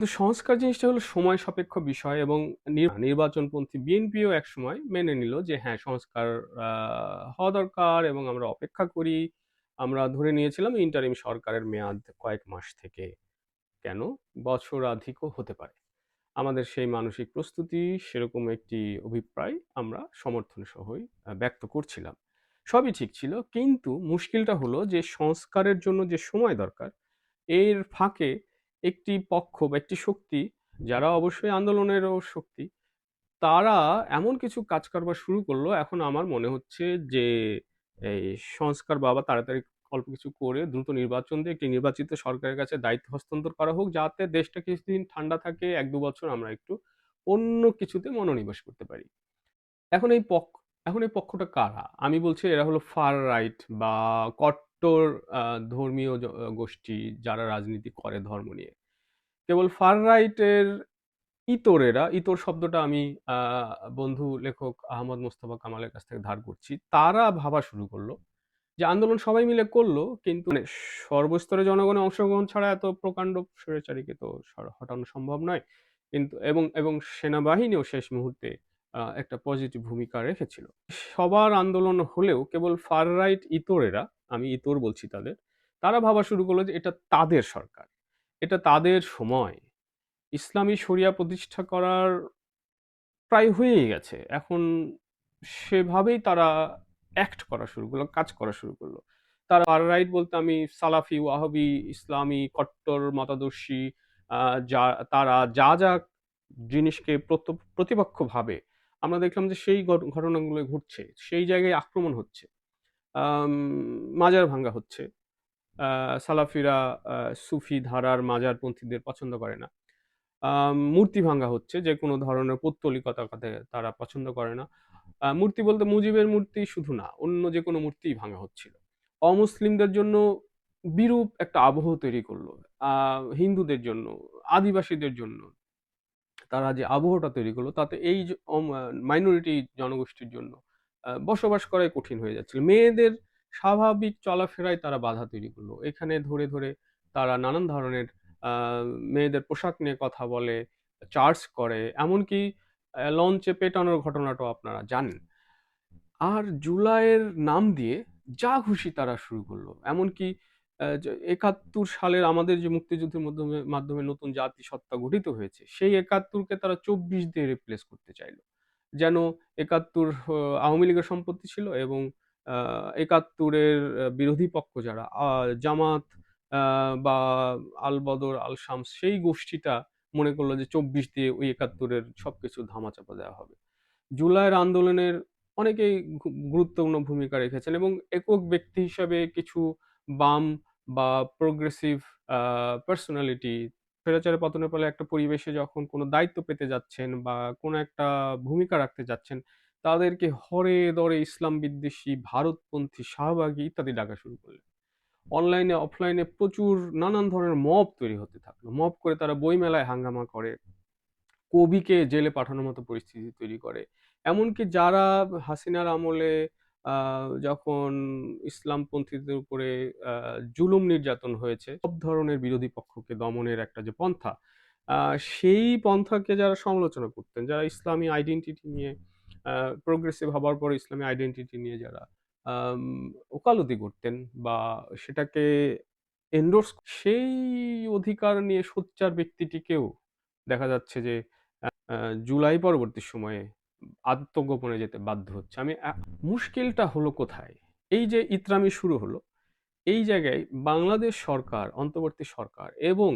তো সংস্কার জিনিসটা হলো সময় সাপেক্ষ বিষয় এবং নির নির্বাচনপন্থী বিএনপিও এক সময় মেনে নিল যে হ্যাঁ, সংস্কার হওয়া দরকার এবং আমরা অপেক্ষা করি। আমরা ধরে নিয়েছিলাম ইন্টারিম সরকারের মেয়াদ কয়েক মাস থেকে। কেন? বছরাধিকও হতে পারে। আমাদের সেই মানসিক প্রস্তুতি, সেরকম একটি অভিপ্রায় আমরা সমর্থন সহই ব্যক্ত করছিলাম। সবই ঠিক ছিল। কিন্তু মুশকিলটা হলো যে সংস্কারের জন্য যে সময় দরকার, এর ফাঁকে একটি পক্ষ বা একটি শক্তি, যারা অবশ্যই আন্দোলনেরও শক্তি, তারা এমন কিছু কাজ কারবার শুরু করল, এখন আমার মনে হচ্ছে যে এই সংস্কার বাবা তাড়াতাড়ি অল্প কিছু করে দ্রুত নির্বাচন দিয়ে একটি নির্বাচিত সরকারের কাছে দায়িত্ব হস্তান্তর করা হোক, যাতে দেশটা কিছুদিন ঠান্ডা থাকে ১-২ বছর আমরা একটু অন্য কিছুতে মনোনিবেশ করতে পারি। এখন এই পক্ষ এখন এই পক্ষটা কারা? আমি বলছি এরা হলো ফার রাইট বা কট্টর ধর্মীয় গোষ্ঠী যারা রাজনীতি করে ধর্ম নিয়ে। কেবল ফার রাইটের ইতরেরা, ইতর শব্দটা আমি বন্ধু লেখক আহমদ মোস্তফা কামালের কাছ থেকে ধার করছি। তারা ভাবা শুরু করল যে আন্দোলন সবাই মিলে করল কিন্তু মানে সর্বস্তরে জনগণের অংশগ্রহণ ছাড়া এত প্রকাণ্ড স্বৈরাচারীকে তো হটানো সম্ভব নয়। কিন্তু এবং এবং সেনাবাহিনীও শেষ মুহূর্তে একটা পজিটিভ ভূমিকা রেখেছিল। সবার আন্দোলন হলেও কেবল ফার রাইট ইতরেরা, আমি ইতর বলছি তাদের, তারা ভাবা শুরু করল যে এটা তাদের সরকার। এটা তাদের সময়। ইসলামী শরিয়া প্রতিষ্ঠা করার প্রায় হয়েই গেছে। এখন সেভাবেই তারা অ্যাক্ট করা শুরু করল, কাজ করা শুরু করল। তারা ফার রাইট বলতে আমি সালাফি, ওয়াহাবি, ইসলামী, কট্টর মতাদর্শী যা তারা যা, যা জিনিসকে প্রত প্রতিপক্ষ ভাবে, আমরা দেখলাম যে সেই ঘট ঘটনাগুলো ঘটছে। সেই জায়গায় আক্রমণ হচ্ছে। মাজার ভাঙ্গা হচ্ছে। সালাফিরা সুফি ধারার মাজারপন্থীদের পছন্দ করে না। মূর্তি ভাঙ্গা হচ্ছে, যে কোনো ধরনের পৌত্তলিকতাকে তারা পছন্দ করে না। মূর্তি বলতে মুজিবের মূর্তি শুধু না, অন্য যে কোনো মূর্তিই ভাঙ্গা হচ্ছিল। অমুসলিমদের জন্য বিরূপ একটা আবহ তৈরি করল। হিন্দুদের জন্য, আদিবাসীদের জন্য তারা যে আবহটা তৈরি করল, তাতে এই মাইনরিটি জনগোষ্ঠীর জন্য বসবাস করাই কঠিন হয়ে যাচ্ছিল। মেয়েদের স্বাভাবিক চলাফেরায় তারা বাধা তৈরি করল। এখানে ধরে, ধরে তারা নানান ধরনের মেয়েদের পোশাক নিয়ে কথা বলে, চার্জ করে, এমনকি লঞ্চে পেটানোর ঘটনাটাও আপনারা জানেন। আর জুলাইয়ের নাম দিয়ে যা খুশি তারা শুরু করল। এমনকি একাত্তর সালের আমাদের যে মুক্তিযুদ্ধের মাধ্যমে মাধ্যমে নতুন জাতিসত্তা গঠিত হয়েছে, সেই একাত্তরকে তারা ২৪ দিয়ে রিপ্লেস করতে চাইলো। যেন একাত্তর আওয়ামী লীগের সম্পত্তি ছিল এবং একাত্তরের ৭১ বিরোধী পক্ষ যারা জামাত বা আল বদর, আল শামস সেই গোষ্ঠীটা মনে করল যে ২৪ দিয়ে ওই একাত্তরের সব কিছু ধামাচাপা দেওয়া হবে। জুলাইয়ের আন্দোলনের অনেকেই গুরুত্বপূর্ণ ভূমিকা রেখেছেন এবং একক ব্যক্তি হিসাবে কিছু বাম বা প্রোগ্রেসিভ পার্সোনালিটি স্বৈরাচারের পতনের ফলে একটা পরিবেশে যখন কোনো দায়িত্ব পেতে যাচ্ছেন বা কোনো একটা ভূমিকা রাখতে যাচ্ছেন, তাদেরকে হরে দরে ইসলাম বিদ্বেষী, ভারতপন্থী, শাহবাগী ইত্যাদি ডাকা শুরু করলেন। অনলাইনে অফলাইনে প্রচুর নানান ধরনের মব তৈরি হতে থাকল। মব করে তারা বইমেলায় হাঙ্গামা করে। কবিকে জেলে পাঠানোর মতো পরিস্থিতি তৈরি করে। এমনকি যারা হাসিনার আমলে যখন ইসলামপন্থীদের উপরে জুলুম নির্যাতন হয়েছে, সব ধরনের বিরোধী পক্ষকে দমনের একটা যে পন্থা, সেই পন্থাকে যারা সমালোচনা করতেন, যারা ইসলামী আইডেন্টিটি নিয়ে প্রোগ্রেসিভ হবার পরে ইসলামী আইডেন্টিটি নিয়ে যারা ওকালতি করতেন বা সেটাকে এন্ডোর্স সেই অধিকার নিয়ে সোচ্চার ব্যক্তিটিকেও দেখা যাচ্ছে যে জুলাই পরবর্তী সময়ে আত্মগোপনে যেতে বাধ্য হচ্ছে। আমি মুশকিলটা হলো কোথায়? এই যে ইতরামি শুরু হলো, এই জায়গায় বাংলাদেশ সরকার, অন্তর্বর্তী সরকার এবং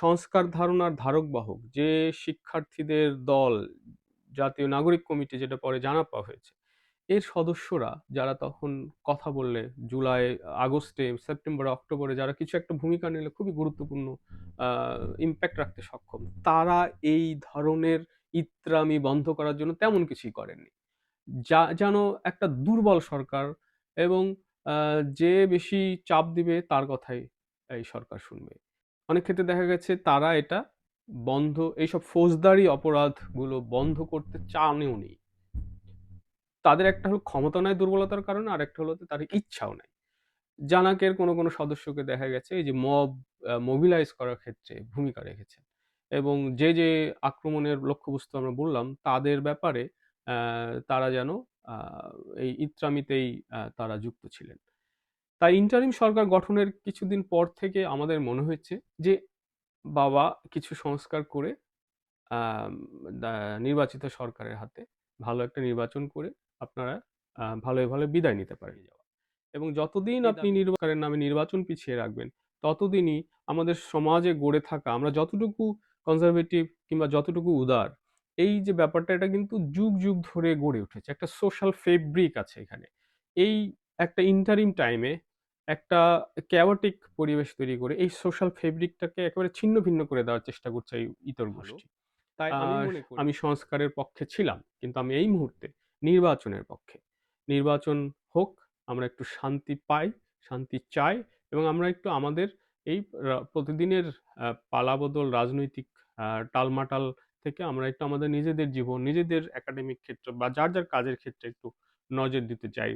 সংস্কার ধারণার ধারক বাহক যে শিক্ষার্থীদের দল, জাতীয় নাগরিক কমিটি যেটা পরে জানা পাওয়া হয়েছে, এর সদস্যরা যারা তখন কথা বললে জুলাই, আগস্টে, সেপ্টেম্বর অক্টোবরে যারা কিছু একটা ভূমিকা নিলে খুবই গুরুত্বপূর্ণ ইমপ্যাক্ট রাখতে সক্ষম। তারা এই ধরনের ইতরামি বন্ধ করার জন্য তেমন কিছুই করেননি। যা যেন একটা দুর্বল সরকার এবং যে বেশি চাপ দিবে তার কথাই এই সরকার শুনবে। অনেক ক্ষেত্রে দেখা গেছে তারা এটা বন্ধ এইসব ফৌজদারি অপরাধগুলো বন্ধ করতে চানেও নেই তাদের একটা হলো ক্ষমতা নাই দুর্বলতার কারণে, আর একটা হলো তাদের ইচ্ছাও নাই। জানাকের কোনো, কোনো সদস্যকে দেখা গেছে এই যে মব মোবিলাইজ করার ক্ষেত্রে ভূমিকা রেখেছেন। এবং যে, যে আক্রমণের লক্ষ্যবস্তু আমরা বললাম তাদের ব্যাপারে তারা যেন এই ইত্রামিতেই তারা যুক্ত ছিলেন। তাই ইন্টারিম সরকার গঠনের কিছুদিন পর থেকে আমাদের মনে হয়েছে যে, বাবা কিছু সংস্কার করে নির্বাচিত সরকারের হাতে ভালো একটা নির্বাচন করে আপনারা আ ভালোয়, ভালোয় বিদায় নিতে পারেন। এবং যতদিন আপনি নির্বাচনের নামে নির্বাচন পিছিয়ে রাখবেন, ততদিনই আমাদের সমাজে গড়ে থাকা আমরা যতটুকু কনজারভেটিভ কিংবা যতটুকু উদার, এই যে ব্যাপারটা এটা কিন্তু যুগ, যুগ ধরে গড়ে উঠেছে। একটা সোশ্যাল ফেব্রিক আছে এখানে। এই একটা ইন্টারিম টাইমে একটা ক্যাওয়াটিক পরিবেশ তৈরি করে এই সোশ্যাল ফেব্রিকটাকে একেবারে ছিন্ন-ভিন্ন করে দেওয়ার চেষ্টা করছে এই ইতর গোষ্ঠী। তাই আমি আর আমি সংস্কারের পক্ষে ছিলাম। কিন্তু আমি এই মুহূর্তে নির্বাচনের পক্ষে। নির্বাচন হোক, আমরা একটু শান্তি পাই, শান্তি চাই এবং আমরা একটু আমাদের এই প্রতিদিনের পালাবদল রাজনৈতিক টালমাটাল থেকে আমরা একটু আমাদের নিজেদের জীবন, নিজেদের একাডেমিক ক্ষেত্র বা যার, যার কাজের ক্ষেত্রে একটু নজর দিতে চাই।